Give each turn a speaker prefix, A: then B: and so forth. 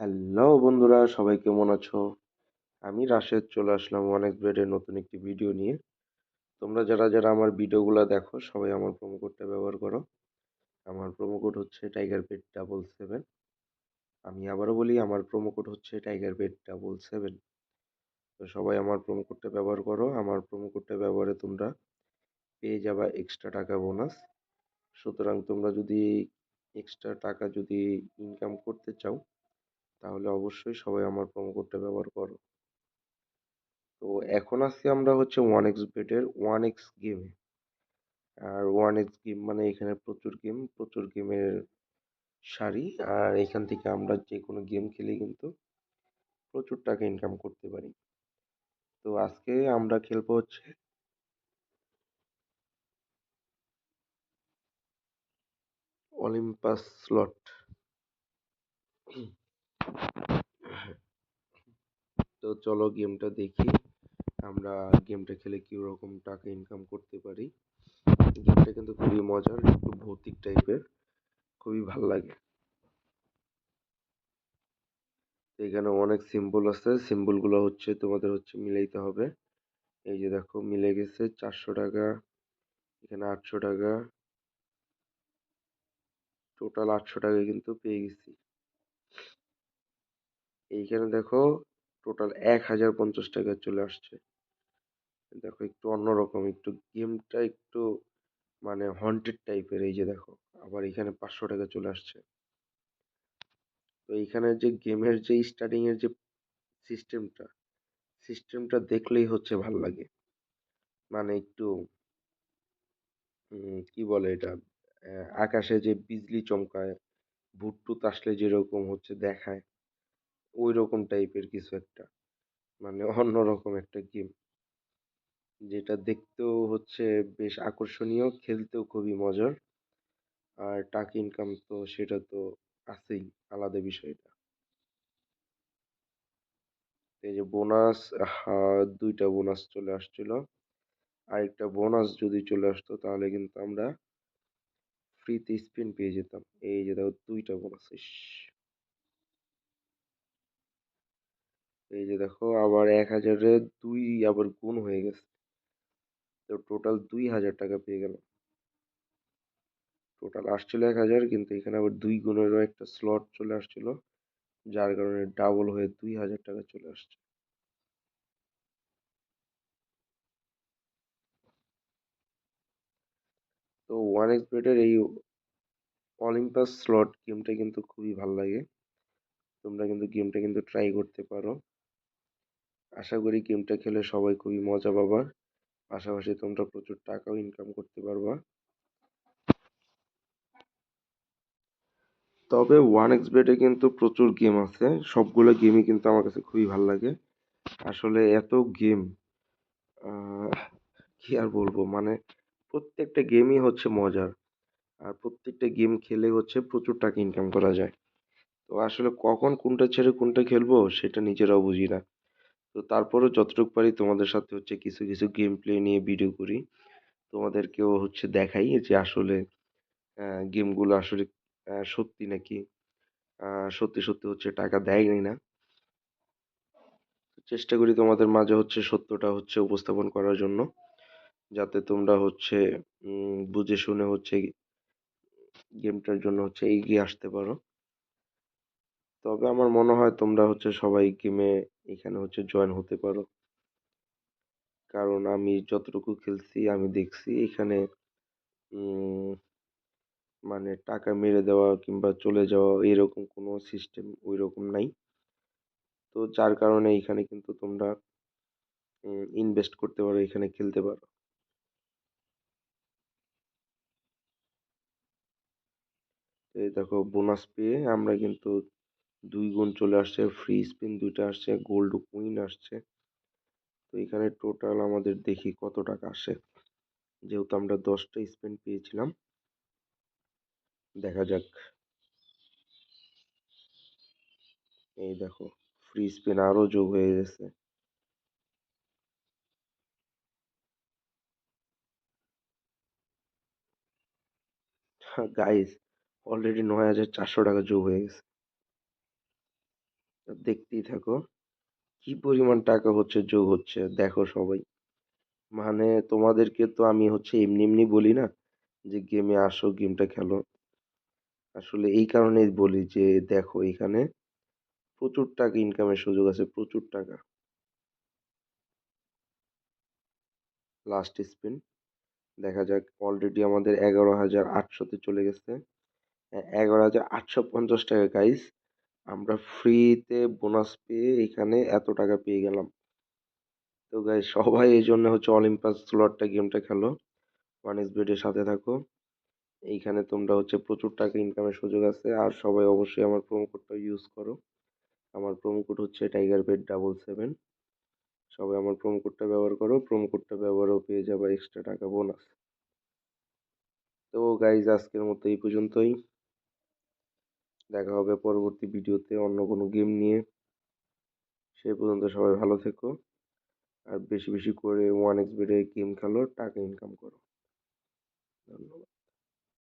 A: Hello বন্ধুরা, সবাই কেমন আছো? আমি রাশেদ, চলে আসলাম অনেক ব্রেডের নতুন একটি ভিডিও নিয়ে। তোমরা যারা যারা আমার ভিডিওগুলো দেখো, সবাই আমার প্রোমো কোডটা ব্যবহার করো। আমার প্রোমো কোড হচ্ছে টাইগার বেড ডাবল সেভেন আমি আবারও বলি, আমার প্রোমো কোড হচ্ছে টাইগার বেড ডাবল সেভেন তো সবাই আমার প্রোমো কোডটা ব্যবহার করো। আমার প্রোমো কোডটা ব্যবহারে তোমরা পেয়ে যাবা এক্সট্রা টাকা বোনাস সুতরাং তোমরা যদি এক্সট্রা টাকা যদি ইনকাম করতে চাও তাহলে অবশ্যই সবাই আমার প্রোমো কোডটা ব্যবহার করো। তো এখন আছি আমরা হচ্ছে ওয়ান এক্স বেটের ওয়ান এক্স গেমে আর ওয়ান এক্স গেম মানে এখানে প্রচুর গেম প্রচুর গেমের সারি। আর এখান থেকে আমরা যে কোনো গেম খেলে কিন্তু প্রচুর টাকা ইনকাম করতে পারি। তো আজকে আমরা খেলব হচ্ছে অলিম্পাস স্লট তো চলো গেমটা দেখি। আমরা গেমটা খেলে কীরকম টাকা ইনকাম করতে পারি। গেমটা কিন্তু খুবই মজার, একটু ভৌতিক টাইপের খুবই ভালো লাগে। এখানে অনেক সিম্বল আছে। সিম্বলগুলো হচ্ছে, তোমাদের হচ্ছে মিলাইতে হবে। এই যে দেখো, মিলে গেছে চারশো টাকা, এখানে আটশো টাকা। টোটাল আটশো টাকা কিন্তু পেয়ে গেছি। এইখানে দেখো টোটাল এক হাজার পঞ্চাশ টাকা চলে আসছে। দেখো একটু অন্যরকম, একটু গেমটা একটু মানে হন্টেড টাইপের এই যে দেখো, আবার এখানে পাঁচশো টাকা চলে আসছে। তো এইখানে যে গেমের যে স্টার্টিং এর যে সিস্টেমটা সিস্টেমটা দেখলেই হচ্ছে ভালো লাগে। মানে একটু কি বলে এটা? আকাশে যে বিজলি চমকায় ভূত টুত আসলে যেরকম হচ্ছে দেখায় ওই রকম টাইপের কিছু একটা। মানে অন্যরকম একটা গেম যেটা দেখতেও হচ্ছে বেশ আকর্ষণীয়, খেলতেও খুবই মজার। আর টাকা ইনকাম তো সেটা তো আছেই, আলাদা বিষয়টা। এই যে বোনাস দুইটা বোনাস চলে আসছিল। আরেকটা বোনাস যদি চলে আসতো, তাহলে কিন্তু আমরা ফ্রিতে স্পিন পেয়ে যেতাম। এই যে দেখো, দুইটা বোনাস এই যে দেখো, আবার এক হাজারে দুই আবার গুণ হয়ে গেছে। তো টোটাল দুই হাজার টাকা পেয়ে গেল টোটাল আসছিল এক হাজার, কিন্তু এখানে আবার দুই গুণেরও একটা স্লট চলে আসছিল, যার কারণে ডাবল হয়ে দুই হাজার টাকা চলে আসছে। তো ওয়ান এক্স বেটের এই অলিম্পাস স্লট গেমটা কিন্তু খুবই ভালো লাগে। তোমরা কিন্তু গেমটা কিন্তু ট্রাই করতে পারো। আশা করি গেমটা খেলে সবাই খুবই মজা পাবা। পাশাপাশি তোমরা প্রচুর টাকাও ইনকাম করতে পারবা। তবে ওয়ান এক্স বেটে কিন্তু প্রচুর গেম আছে। সবগুলো গেমই কিন্তু আমার কাছে খুবই ভালো লাগে। আসলে এত গেম কি আর বলব? মানে প্রত্যেকটা গেমই হচ্ছে মজার। আর প্রত্যেকটা গেম খেলে হচ্ছে প্রচুর টাকা ইনকাম করা যায়। তো আসলে কখন কোনটা ছেড়ে কোনটা খেলব সেটা নিজেরাও বুঝি না তো তারপরেও যতটুকু পারি তোমাদের সাথে হচ্ছে কিছু কিছু গেম প্লে নিয়ে ভিডিও করি। তোমাদেরকেও হচ্ছে দেখাই যে আসলে গেমগুলো আসলে সত্যি নাকি সত্যি সত্যি হচ্ছে টাকা দেয় না। চেষ্টা করি তোমাদের মাঝে হচ্ছে সত্যটা হচ্ছে উপস্থাপন করার জন্য। যাতে তোমরা হচ্ছে বুঝে শুনে হচ্ছে গেমটার জন্য হচ্ছে এগিয়ে আসতে পারো। তবে আমার মনে হয় তোমরা হচ্ছে সবাই গেমে এখানে হচ্ছে জয়েন হতে পারো। কারণ আমি যতটুকু খেলছি, আমি দেখছি এখানে মানে টাকা মেরে দেওয়া কিংবা চলে যাওয়া এরকম কোনো সিস্টেম ওই রকম নাই। তো যার কারণে এখানে কিন্তু তোমরা ইনভেস্ট করতে পারো, এখানে খেলতে পারো। এই দেখো বোনাস পেয়ে আমরা কিন্তু দুই গুণ চলে আসছে ফ্রি স্পিন দুইটা আসছে গোল্ড কুইন আসছে। তো এখানে টোটাল আমাদের দেখি কত টাকা আসে। যেহেতু আমরা দশটা স্পিন পেয়েছিলাম, দেখা যাক। এই দেখো ফ্রি স্পিন আরও যোগ হয়ে গেছে। গাইস অলরেডি নয় হাজার চারশো টাকা যোগ হয়ে গেছে। দেখতেই থাকো। কি পরিমাণ টাকা হচ্ছে, যোগ হচ্ছে, দেখো সবাই। মানে তোমাদেরকে তো আমি হচ্ছে এমনি এমনি বলি না যে গেমে আসো গেমটা খেলো। আসলে এই কারণেই বলি যে দেখো এখানে প্রচুর টাকা ইনকামের সুযোগ আছে, প্রচুর টাকা। লাস্ট স্পিন দেখা যাক অলরেডি আমাদের এগারো হাজার আটশোতে চলে গেছে। এগারো হাজার আটশো পঞ্চাশ টাকা গাইস আমরা ফ্রিতে বোনাস পেয়ে এখানে এত টাকা পেয়ে গেলাম। তো গাইস সবাই এই জন্য হচ্ছে অলিম্পাস স্লটটা গেমটা খেলো। ওয়ান বেডের সাথে থাকো। এইখানে তোমরা হচ্ছে প্রচুর টাকা ইনকামের সুযোগ আছে। আর সবাই অবশ্যই আমার প্রোমো কোডটা ইউজ করো। আমার প্রোমো কোড হচ্ছে টাইগার বেড ডাবল সেভেন সবাই আমার প্রোমো কোডটা ব্যবহার করো। প্রোমো কোডটা ব্যবহারও পেয়ে যাবে এক্সট্রা টাকা বোনাস তো গাইজ আজকের মতো এই পর্যন্তই। দেখা হবে পরবর্তী ভিডিওতে অন্য কোনো গেম নিয়ে। সেই পর্যন্ত সবাই ভালো থেকো। আর বেশি বেশি করে ওয়ান এক্স বেডে গেম খেলো, টাকা ইনকাম করো। ধন্যবাদ।